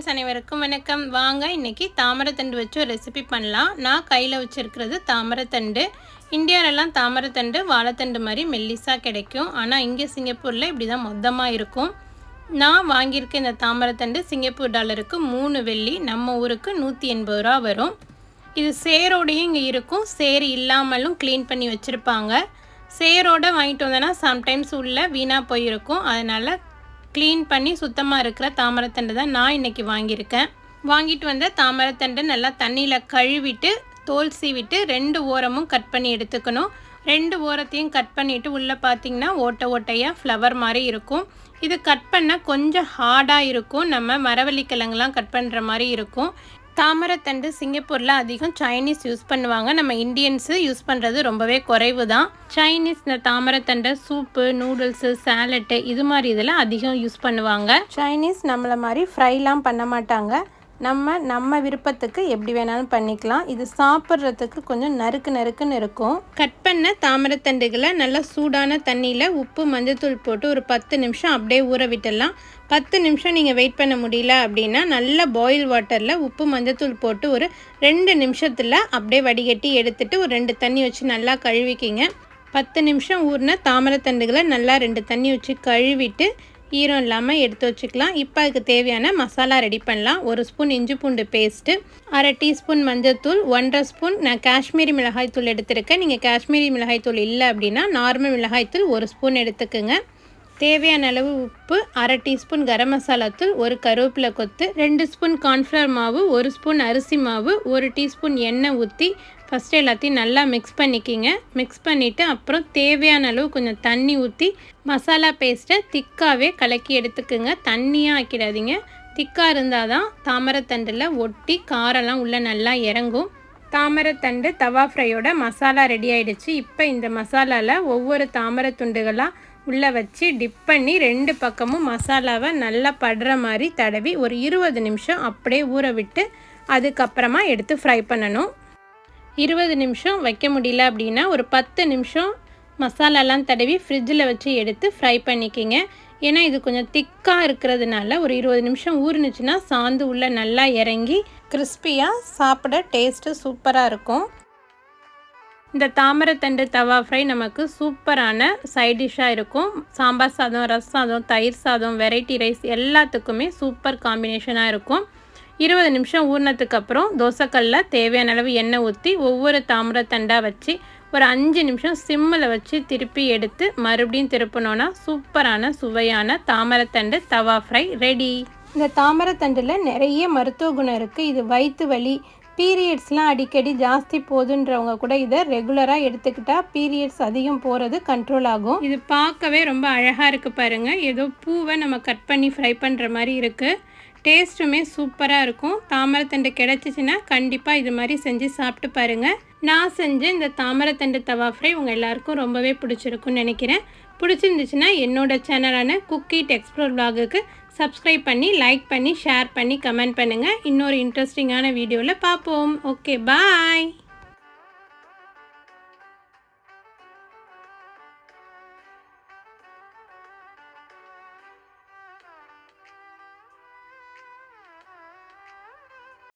Friends அனைவருக்கும் வணக்கம். வாங்க இன்றைக்கி தாமரைத்தண்டு வச்சு ஒரு ரெசிபி பண்ணலாம். நான் கையில் வச்சுருக்கிறது தாமரைத்தண்டு. இந்தியாவிலலாம் தாமரைத்தண்டு வாழைத்தண்டு மாதிரி மெல்லிஸாக கிடைக்கும். ஆனால் இங்கே சிங்கப்பூரில் இப்படி தான் மொத்தமாக இருக்கும். நான் வாங்கியிருக்க இந்த தாமரைத்தண்டு சிங்கப்பூர் டாலருக்கு மூணு வெள்ளி. நம்ம ஊருக்கு நூற்றி எண்பது ரூபா வரும். இது சேரோடையும் இங்கே இருக்கும். சேர் இல்லாமலும் க்ளீன் பண்ணி வச்சுருப்பாங்க. சேரோடு வாங்கிட்டு வந்தோன்னா சம்டைம்ஸ் உள்ள வீணாக போயிருக்கும். அதனால் க்ளீன் பண்ணி சுத்தமாக இருக்கிற தாமரைத்தண்டு தான் நான் இன்றைக்கி வாங்கியிருக்கேன். வாங்கிட்டு வந்த தாமரைத்தண்டை நல்லா தண்ணியில் கழுவிட்டு தோல் சீவிட்டு ரெண்டு ஓரமும் கட் பண்ணி எடுத்துக்கணும். ரெண்டு ஓரத்தையும் கட் பண்ணிவிட்டு உள்ளே பார்த்தீங்கன்னா ஓட்டை ஓட்டையாக ஃப்ளவர் மாதிரி இருக்கும். இது கட் பண்ணால் கொஞ்சம் ஹார்டாக இருக்கும். நம்ம மரவள்ளி கிழங்குலாம் கட் பண்ணுற மாதிரி இருக்கும். தாமரைத்தண்டு சிங்கப்பூரில் அதிகம் சைனீஸ் யூஸ் பண்ணுவாங்க. நம்ம இந்தியன்ஸு யூஸ் பண்ணுறது ரொம்பவே குறைவு தான் சைனீஸ் இந்த தாமரைத்தண்டை சூப்பு நூடுல்ஸு சேலட்டு இது மாதிரி இதெல்லாம் அதிகம் யூஸ் பண்ணுவாங்க. சைனீஸ் நம்மளை மாதிரி ஃப்ரைலாம் பண்ண மாட்டாங்க. நம்ம நம்ம விருப்பத்துக்கு எப்படி வேணாலும் பண்ணிக்கலாம். இது சாப்பிட்றதுக்கு கொஞ்சம் நறுக்கு நறுக்குன்னு இருக்கும். கட் பண்ண தாமரைத்தண்டுகளை நல்லா சூடான தண்ணியில் உப்பு மஞ்சத்தூள் போட்டு ஒரு பத்து நிமிஷம் அப்படியே ஊற விட்டுடலாம். பத்து நிமிஷம் நீங்கள் வெயிட் பண்ண முடியல அப்படின்னா நல்லா பாயில் வாட்டரில் உப்பு மஞ்சத்தூள் போட்டு ஒரு ரெண்டு நிமிஷத்தில் அப்படியே வடிகட்டி எடுத்துட்டு ஒரு ரெண்டு தண்ணி வச்சு நல்லா கழுவிக்கிங்க. பத்து நிமிஷம் ஊறின தாமரைத்தண்டுகளை நல்லா ரெண்டு தண்ணி வச்சு கழுவிட்டு ஈரம் இல்லாமல் எடுத்து வச்சுக்கலாம். இப்போ அதுக்கு தேவையான மசாலா ரெடி பண்ணலாம். ஒரு ஸ்பூன் இஞ்சி பூண்டு பேஸ்ட்டு அரை டீஸ்பூன் மஞ்சத்தூள் ஒன்றரை ஸ்பூன் நான் காஷ்மீரி மிளகாய்த்தூள் எடுத்திருக்கேன். நீங்கள் காஷ்மீரி மிளகாய்த்தூள் இல்லை அப்படின்னா நார்மல் மிளகாய்த்தூள் ஒரு ஸ்பூன் எடுத்துக்கோங்க. தேவையான அளவு உப்பு அரை டீஸ்பூன் கரம் மசாலா தூள் ஒரு கருவேப்பிலை கொத்து ரெண்டு ஸ்பூன் கார்ன்ஃப்ளவர் மாவு ஒரு ஸ்பூன் அரிசி மாவு ஒரு டீஸ்பூன் எண்ணெய் ஊற்றி ஃபஸ்ட்டு எல்லாத்தையும் நல்லா மிக்ஸ் பண்ணிக்கிங்க. மிக்ஸ் பண்ணிவிட்டு அப்புறம் தேவையான அளவு கொஞ்சம் தண்ணி ஊற்றி மசாலா பேஸ்ட்டை திக்காகவே கலக்கி எடுத்துக்குங்க. தண்ணியாக ஆக்கிடாதீங்க. திக்காக இருந்தால் தான் தாமரைத்தண்டில் ஒட்டி காரெல்லாம் உள்ளே நல்லா இறங்கும். தாமரைத்தண்டு தவா ஃப்ரையோட மசாலா ரெடி ஆயிடுச்சு. இப்போ இந்த மசாலாவில் ஒவ்வொரு தாமரை துண்டுகளாக உள்ளே வச்சு டிப் பண்ணி ரெண்டு பக்கமும் மசாலாவை நல்லா படுற மாதிரி தடவி ஒரு இருபது நிமிஷம் அப்படியே ஊற விட்டு அதுக்கப்புறமா எடுத்து ஃப்ரை பண்ணணும். இருபது நிமிஷம் வைக்க முடியல அப்படின்னா ஒரு பத்து நிமிஷம் மசாலாலாம் தடவி ஃப்ரிட்ஜில் வச்சு எடுத்து ஃப்ரை பண்ணிக்கிங்க. ஏன்னா இது கொஞ்சம் திக்காக இருக்கிறதுனால ஒரு இருபது நிமிஷம் ஊறுனுச்சுன்னா சாந்து உள்ளே நல்லா இறங்கி கிறிஸ்பியாக சாப்பிட டேஸ்ட்டு சூப்பராக இருக்கும். இந்த தாமரைத்தண்டு தவா ஃப்ரை நமக்கு சூப்பரான சைட் டிஷ்ஷாக இருக்கும். சாம்பார் சாதம் ரஸ் சாதம் தயிர் சாதம் வெரைட்டி ரைஸ் எல்லாத்துக்குமே சூப்பர் காம்பினேஷனாக இருக்கும். இருபது நிமிஷம் ஊறினதுக்கு அப்புறம் தோசைக்கல்லில் தேவையான அளவு எண்ணெய் ஊற்றி ஒவ்வொரு தாமரைத்தண்டாக வச்சு ஒரு அஞ்சு நிமிஷம் சிம்மில் வச்சு திருப்பி எடுத்து மறுபடியும் திருப்பினோன்னா சூப்பரான சுவையான தாமரைத்தண்டு தவா ஃப்ரை ரெடி இந்த தாமரைத்தண்டில் நிறைய மருத்துவ குணம் இருக்குது இது வயிற்று வலி பீரியட்ஸ்லாம் அடிக்கடி ஜாஸ்தி போகுதுன்றவங்க கூட இதை ரெகுலராக எடுத்துக்கிட்டால் பீரியட்ஸ் அதிகம் போகிறது கண்ட்ரோல் ஆகும். இது பார்க்கவே ரொம்ப அழகாக இருக்குது பாருங்கள் ஏதோ பூவை நம்ம கட் பண்ணி ஃப்ரை பண்ணுற மாதிரி இருக்குது டேஸ்ட்டுமே சூப்பராக இருக்கும். தாமரைத்தண்டு கிடச்சிச்சின்னா கண்டிப்பாக இது மாதிரி செஞ்சு சாப்பிட்டு பாருங்கள் நான் செஞ்ச இந்த தாமரைத்தண்டு தவா ஃப்ரை உங்கள் எல்லாருக்கும் ரொம்பவே பிடிச்சிருக்குன்னு நினைக்கிறேன். பிடிச்சிருந்துச்சுன்னா என்னோடய சேனலான குக்கீட் எக்ஸ்ப்ளோர் விலாகுக்கு சப்ஸ்கிரைப் பண்ணி லைக் பண்ணி ஷேர் பண்ணி கமெண்ட் பண்ணுங்கள் இன்னொரு இன்ட்ரெஸ்டிங்கான வீடியோவில் பார்ப்போம் ஓகே பாய்!